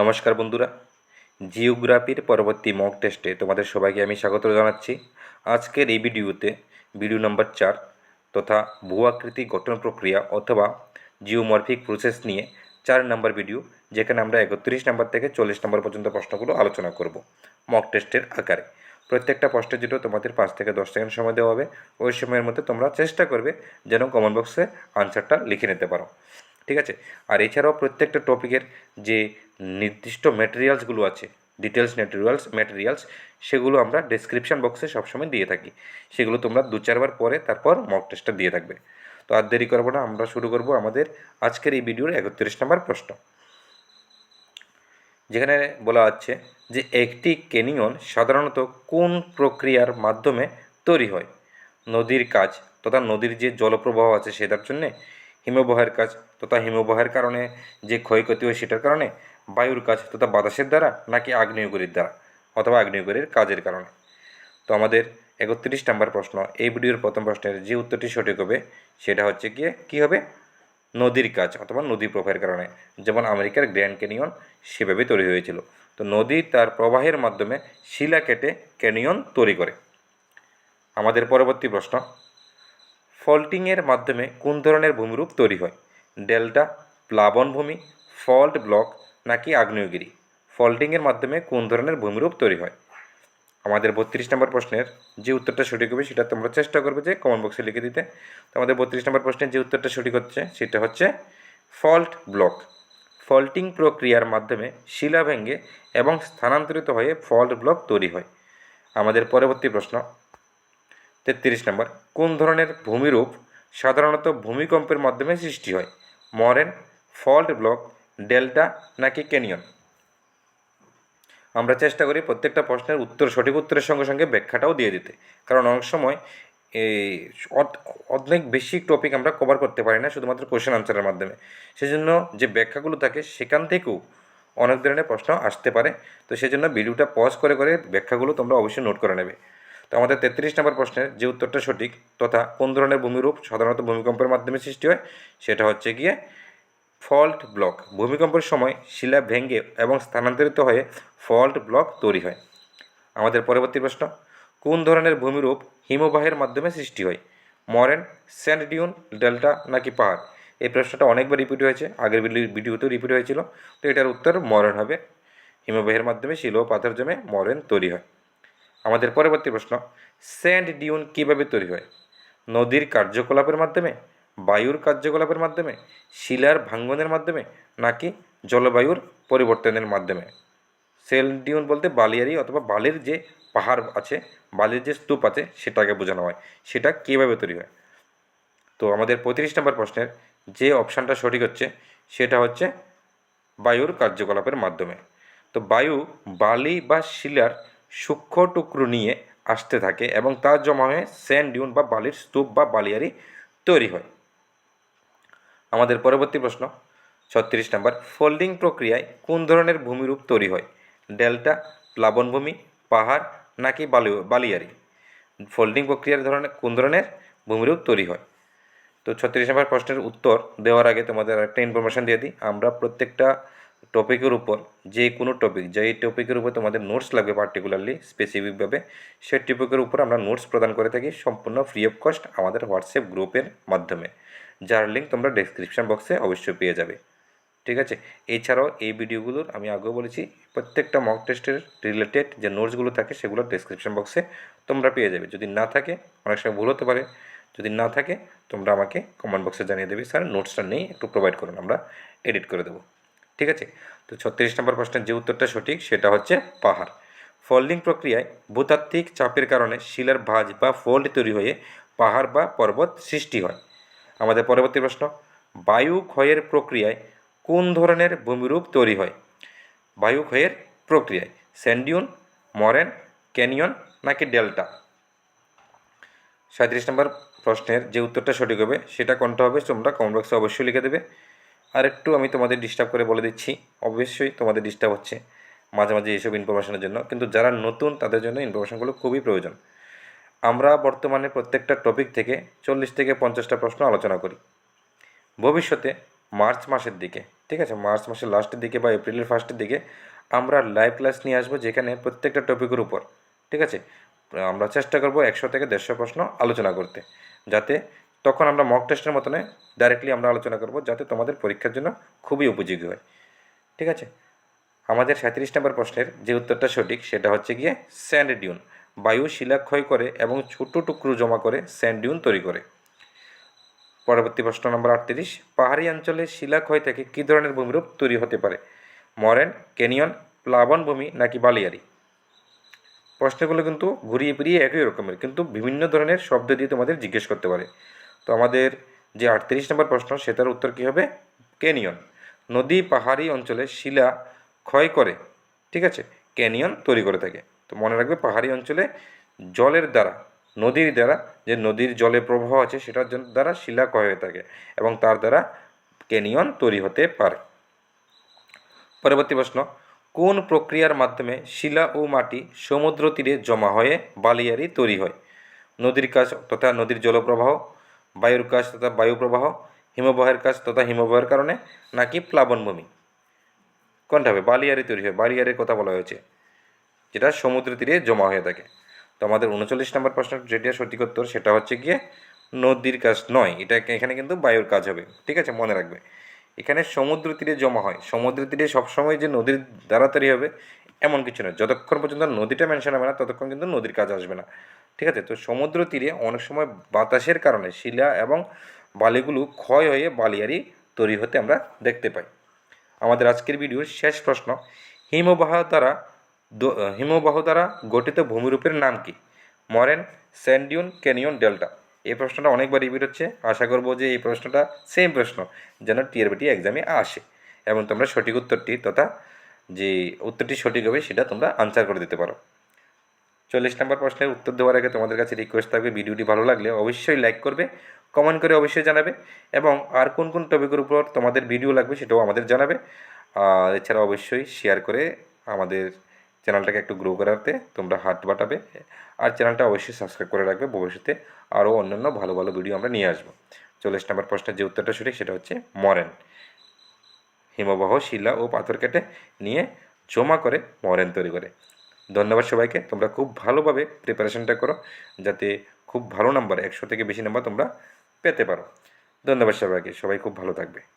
নমস্কার বন্ধুরা। জিওগ্রাফির পরবর্তী মক টেস্টে তোমাদের সবাইকে আমি স্বাগত জানাচ্ছি। আজকের এই ভিডিওতে ভিডিও নম্বর চার তথা ভূয়াকৃতি গঠন প্রক্রিয়া অথবা জিওমরফিক প্রসেস নিয়ে চার নম্বর ভিডিও যেখানে আমরা একত্রিশ নম্বর থেকে চল্লিশ নম্বর পর্যন্ত প্রশ্নগুলো আলোচনা করব মক টেস্টের আকারে। প্রত্যেকটা প্রশ্নের জন্য তোমাদের পাঁচ থেকে দশ সেকেন্ড সময় দেওয়া হবে। ওই সময়ের মধ্যে তোমরা চেষ্টা করবে যেন কমেন্ট বক্সে আনসারটা লিখে নিতে পারো। ঠিক আছে? আর এছাড়াও প্রত্যেকটা টপিকের যে নির্দিষ্ট ম্যাটেরিয়ালসগুলো আছে ডিটেলস ম্যাটেরিয়ালস ম্যাটেরিয়ালস সেগুলো আমরা ডেসক্রিপশন বক্সে সবসময় দিয়ে থাকি। সেগুলো তোমরা দু চারবার পরে তারপর মক টেস্টটা দিয়ে থাকবে। তো আর দেরি করব না, আমরা শুরু করব আমাদের আজকের এই ভিডিওর একত্রিশ নম্বর প্রশ্ন। যেখানে বলা হচ্ছে যে একটি ক্যানিয়ন সাধারণত কোন প্রক্রিয়ার মাধ্যমে তৈরি হয়? নদীর কাজ তথা নদীর যে জলপ্রবাহ আছে সেটার জন্যে হিমবাহের কাজ তথা হিমবাহের কারণে যে ক্ষয়ক্ষতি হয় সেটার কারণে বায়ুর কাজ তথা বাতাসের দ্বারা নাকি আগ্নেয়গিরির দ্বারা অথবা আগ্নেয়গিরির কাজের কারণে। তো আমাদের একত্রিশ নম্বর প্রশ্ন, এই ভিডিওর প্রথম প্রশ্নের যে উত্তরটি সঠিক হবে সেটা হচ্ছে গিয়ে কী হবে? নদীর কাজ অথবা নদী প্রবাহের কারণে। যেমন আমেরিকার গ্র্যান্ড ক্যানিয়ন সেভাবে তৈরি হয়েছিল। তো নদী তার প্রবাহের মাধ্যমে শিলা কেটে ক্যানিয়ন তৈরি করে। আমাদের পরবর্তী প্রশ্ন ফল্টিংয়ের মাধ্যমে কোন ধরনের ভূমিরূপ তৈরি হয়? ডেল্টা প্লাবনভূমি ফল্ট ব্লক নাকি আগ্নেয়গিরি? ফল্টিংয়ের মাধ্যমে কোন ধরনের ভূমিরূপ তৈরি হয়? আমাদের বত্রিশ নম্বর প্রশ্নের যে উত্তরটা সঠিক হবে সেটা তোমরা চেষ্টা করবে যে কমেন্ট বক্সে লিখে দিতে। তো আমাদের বত্রিশ নম্বর প্রশ্নের যে উত্তরটা সঠিক হচ্ছে সেটা হচ্ছে ফল্ট ব্লক। ফল্টিং প্রক্রিয়ার মাধ্যমে শিলা ভেঙে এবং স্থানান্তরিত হয়ে ফল্ট ব্লক তৈরি হয়। আমাদের পরবর্তী প্রশ্ন তেত্রিশ নম্বর, কোন ধরনের ভূমিরূপ সাধারণত ভূমিকম্পের মাধ্যমে সৃষ্টি হয়? মরেন, ফল্ট ব্লক, ডেল্টা নাকি ক্যানিয়ন? আমরা চেষ্টা করি প্রত্যেকটা প্রশ্নের উত্তর, সঠিক উত্তরের সঙ্গে সঙ্গে ব্যাখ্যাটাও দিয়ে দিতে। কারণ অনেক সময় এই অনেক বেশি টপিক আমরা কভার করতে পারি না শুধুমাত্র কোশ্চেন আনসারের মাধ্যমে। সেজন্য যে ব্যাখ্যাগুলো থাকে সেখান থেকেও অনেক ধরনের প্রশ্ন আসতে পারে। তো সেজন্য ভিডিওটা পজ করে করে ব্যাখ্যাগুলো তোমরা অবশ্যই নোট করে নেবে। তো আমাদের তেত্রিশ নম্বর প্রশ্নের যে উত্তরটা সঠিক তথা কোন ধরনের ভূমিরূপ সাধারণত ভূমিকম্পের মাধ্যমে সৃষ্টি হয়, সেটা হচ্ছে গিয়ে ফল্ট ব্লক। ভূমিকম্পের সময় শিলা ভেঙে এবং স্থানান্তরিত হয়ে ফল্ট ব্লক তৈরি হয়। আমাদের পরবর্তী প্রশ্ন, কোন ধরনের ভূমিরূপ হিমবাহের মাধ্যমে সৃষ্টি হয়? মরেন, স্যান্ড ডিউন, ডেল্টা নাকি পাহাড়? এই প্রশ্নটা অনেকবার রিপিট হয়েছে, আগের ভিডিওতেও রিপিট হয়েছিল। তো এটার উত্তর মরেন হবে। হিমবাহের মাধ্যমে শিল ও পাথর জমে মরেন তৈরি হয়। আমাদের পরবর্তী প্রশ্ন, স্যান্ড ডিউন কীভাবে তৈরি হয়? নদীর কার্যকলাপের মাধ্যমে, বায়ুর কার্যকলাপের মাধ্যমে, শিলার ভাঙ্গনের মাধ্যমে, নাকি জলবায়ুর পরিবর্তনের মাধ্যমে? সেল ডিউন বলতে বালিয়ারি অথবা বালির যে পাহাড় আছে, বালির যে স্তূপ আছে সেটাকে বোঝানো হয়। সেটা কীভাবে তৈরি হয়? তো আমাদের পঁয়ত্রিশ নম্বর প্রশ্নের যে অপশানটা সঠিক হচ্ছে, সেটা হচ্ছে বায়ুর কার্যকলাপের মাধ্যমে। তো বায়ু, বালি বা শিলার সূক্ষ্ম টুকরো নিয়ে আসতে থাকে এবং তা জমা হয়ে স্যান্ড ডিউন বা বালির স্তূপ বা বালিয়ারি তৈরি হয়। আমাদের পরবর্তী প্রশ্ন, ছত্রিশ নম্বর, ফোল্ডিং প্রক্রিয়ায় কোন ধরনের ভূমিরূপ তৈরি হয়? ডেল্টা, প্লাবনভূমি, পাহাড় নাকি বালি, বালিয়ারি? ফোল্ডিং প্রক্রিয়ার ধরনের কোন ধরনের ভূমিরূপ তৈরি হয়? তো ছত্রিশ নম্বর প্রশ্নের উত্তর দেওয়ার আগে তোমাদের একটা ইনফরমেশান দিয়ে দিই। আমরা প্রত্যেকটা টপিকের উপর, যে কোনো টপিক যেই টপিকের উপর তোমাদের নোটস লাগবে পার্টিকুলারলি স্পেসিফিকভাবে সেই টপিকের উপর আমরা নোটস প্রদান করে থাকি সম্পূর্ণ ফ্রি অফ কস্ট আমাদের হোয়াটসঅ্যাপ গ্রুপের মাধ্যমে। যার লিঙ্ক তোমরা ডেসক্রিপশন বক্সে অবশ্যই পেয়ে যাবে। ঠিক আছে? এছাড়াও এই ভিডিওগুলোর আমি আগেও বলেছি, প্রত্যেকটা মক টেস্টের রিলেটেড যে নোটসগুলো থাকে সেগুলো ডেসক্রিপশন বক্সে তোমরা পেয়ে যাবে। যদি না থাকে, অনেক সময় ভুল হতে পারে। যদি না থাকে, তোমরা আমাকে কমেন্ট বক্সে জানিয়ে দেবে। স্যার নোটসটা নেই, একটু প্রোভাইড করুন, আমরা এডিট করে দেবো। ঠিক আছে? তো ছত্রিশ নম্বর প্রশ্নের যে উত্তরটা সঠিক সেটা হচ্ছে পাহাড়। ফোল্ডিং প্রক্রিয়ায় ভূতাত্ত্বিক চাপের কারণে শিলার ভাঁজ বা ফোল্ড তৈরি হয়ে পাহাড় বা পর্বত সৃষ্টি হয়। আমাদের পরবর্তী প্রশ্ন, বায়ু ক্ষয়ের প্রক্রিয়ায় কোন ধরনের ভূমিরূপ তৈরি হয়? বায়ু ক্ষয়ের প্রক্রিয়ায় স্যান্ডিউন মরেন, ক্যানিয়ন নাকি ডেল্টা? সাঁত্রিশ নম্বর প্রশ্নের যে উত্তরটা সঠিক হবে সেটা কোনটা হবে? তোমরা কমেন্ট বক্সে অবশ্যই লিখে দেবে। আর একটু আমি তোমাদের ডিস্টার্ব করে বলে দিচ্ছি। অবশ্যই তোমাদের ডিস্টার্ব হচ্ছে মাঝে মাঝে এইসব ইনফরমেশনের জন্য। কিন্তু যারা নতুন, তাদের জন্য ইনফরমেশনগুলো খুবই প্রয়োজন। আমরা বর্তমানে প্রত্যেকটা টপিক থেকে চল্লিশ থেকে পঞ্চাশটা প্রশ্ন আলোচনা করি। ভবিষ্যতে মার্চ মাসের দিকে, ঠিক আছে? মার্চ মাসের লাস্টের দিকে বা এপ্রিলের ফার্স্টের দিকে আমরা লাইভ ক্লাস নিয়ে আসব যেখানে প্রত্যেকটা টপিকের উপর, ঠিক আছে? আমরা চেষ্টা করব একশো থেকে দেড়শো প্রশ্ন আলোচনা করতে। যাতে তখন আমরা মক টেস্টের মতনে ডাইরেক্টলি আমরা আলোচনা করব, যাতে তোমাদের পরীক্ষার জন্য খুবই উপযোগী হয়। ঠিক আছে? আমাদের সাঁত্রিশ নম্বর প্রশ্নের যে উত্তরটা সঠিক, সেটা হচ্ছে গিয়ে স্যান্ড ডিউন বায়ু শিলাক্ষয় করে এবং ছোট টুকরো জমা করে স্যান্ড ডিউন তৈরি করে। পরবর্তী প্রশ্ন নম্বর আটত্রিশ, পাহাড়ি অঞ্চলে শিলাক্ষয় থেকে কী ধরনের ভূমিরূপ তৈরি হতে পারে? মরেন, ক্যানিয়ন প্লাবনভূমি নাকি বালিয়ারি? প্রশ্নগুলো কিন্তু ঘুরিয়ে ফিরিয়ে একই রকমের, কিন্তু বিভিন্ন ধরনের শব্দ দিয়ে তোমাদের জিজ্ঞেস করতে পারে। তো আমাদের যে আটত্রিশ নম্বর প্রশ্ন, সেটার উত্তর কী হবে? ক্যানিয়ন। নদী, পাহাড়ি অঞ্চলে শিলা ক্ষয় করে, ঠিক আছে? ক্যানিয়ন তৈরি করে থাকে। তো মনে রাখবে, পাহাড়ি অঞ্চলে জলের দ্বারা, নদীর দ্বারা, যে নদীর জলে প্রবাহ আছে, সেটার জন্য দ্বারা শিলা ক্ষয় হয়ে থাকে এবং তার দ্বারা ক্যানিয়ন তৈরি হতে পারে। পরবর্তী প্রশ্ন, কোন প্রক্রিয়ার মাধ্যমে শিলা ও মাটি সমুদ্র তীরে জমা হয়ে বালিয়ারি তৈরি হয়? নদীর কাজ তথা নদীর জলপ্রবাহ বায়ুর কাজ তথা বায়ু প্রবাহ হিমবাহের কাজ তথা হিমবাহের কারণে নাকি প্লাবনভূমি। কোনটা হবে? বালিয়ারি তৈরি হয়। বালিয়ারির কথা বলা হয়েছে, যেটা সমুদ্র তীরে জমা হয়ে থাকে। তো আমাদের উনচল্লিশ নম্বর প্রশ্ন, যেটা সঠিক উত্তর সেটা হচ্ছে গিয়ে নদীর কাজ নয়। এটা এখানে কিন্তু বায়ুর কাজ হবে। ঠিক আছে, মনে রাখবে। এখানে সমুদ্র তীরে জমা হয়। সমুদ্র তীরে সবসময় যে নদীর দ্বারা তৈরি হবে, এমন কিছু নয়। যতক্ষণ পর্যন্ত নদীটা মেনশন হবে না, ততক্ষণ কিন্তু নদীর কাজ আসবে না। ঠিক আছে? তো সমুদ্র তীরে অনেক সময় বাতাসের কারণে শিলা এবং বালিগুলো ক্ষয় হয়ে বালিয়ারি তৈরি হতে আমরা দেখতে পাই। আমাদের আজকের ভিডিওর শেষ প্রশ্ন, হিমবাহ দ্বারা হিমবাহ দ্বারা গঠিত ভূমিরূপের নাম কি? Moraine sand dune canyon, delta. এই প্রশ্নটা অনেকবার রিপিট হচ্ছে। আশা করব যে এই প্রশ্নটা সেম প্রশ্ন, যেন টিআরবিটি এক্সামে আসে। এবং তোমরা সঠিক উত্তরটি তথা যে উত্তরটি সঠিক হবে সেটা তোমরা আনসার করে দিতে পারো। চল্লিশ নম্বর প্রশ্নের উত্তর দেওয়ার আগে তোমাদের কাছে রিকোয়েস্ট থাকবে, ভিডিওটি ভালো লাগলে অবশ্যই লাইক করবে কমেন্ট করে অবশ্যই জানাবে এবং আর কোন কোন টপিকের উপর তোমাদের ভিডিও লাগবে সেটাও আমাদের জানাবে। আর এছাড়া অবশ্যই শেয়ার করে আমাদের চ্যানেলটাকে একটু গ্রো করাতে তোমরা হাত বাটাবে। আর চ্যানেলটা অবশ্যই সাবস্ক্রাইব করে রাখবে, ভবিষ্যতে আরও অন্যান্য ভালো ভালো ভিডিও আমরা নিয়ে আসব। চল্লিশ নম্বর প্রশ্নের যে উত্তরটা সঠিক সেটা হচ্ছে মরেন। হিমবাহ, শিলা ও পাথর কেটে নিয়ে জমা করে মরেন তৈরি করে। ধন্যবাদ সবাইকে। তোমরা খুব ভালোভাবে প্রিপারেশনটা করো, যাতে খুব ভালো নাম্বার একশো থেকে বেশি নাম্বার তোমরা পেতে পারো। ধন্যবাদ সবাইকে। সবাই খুব ভালো থাকবে।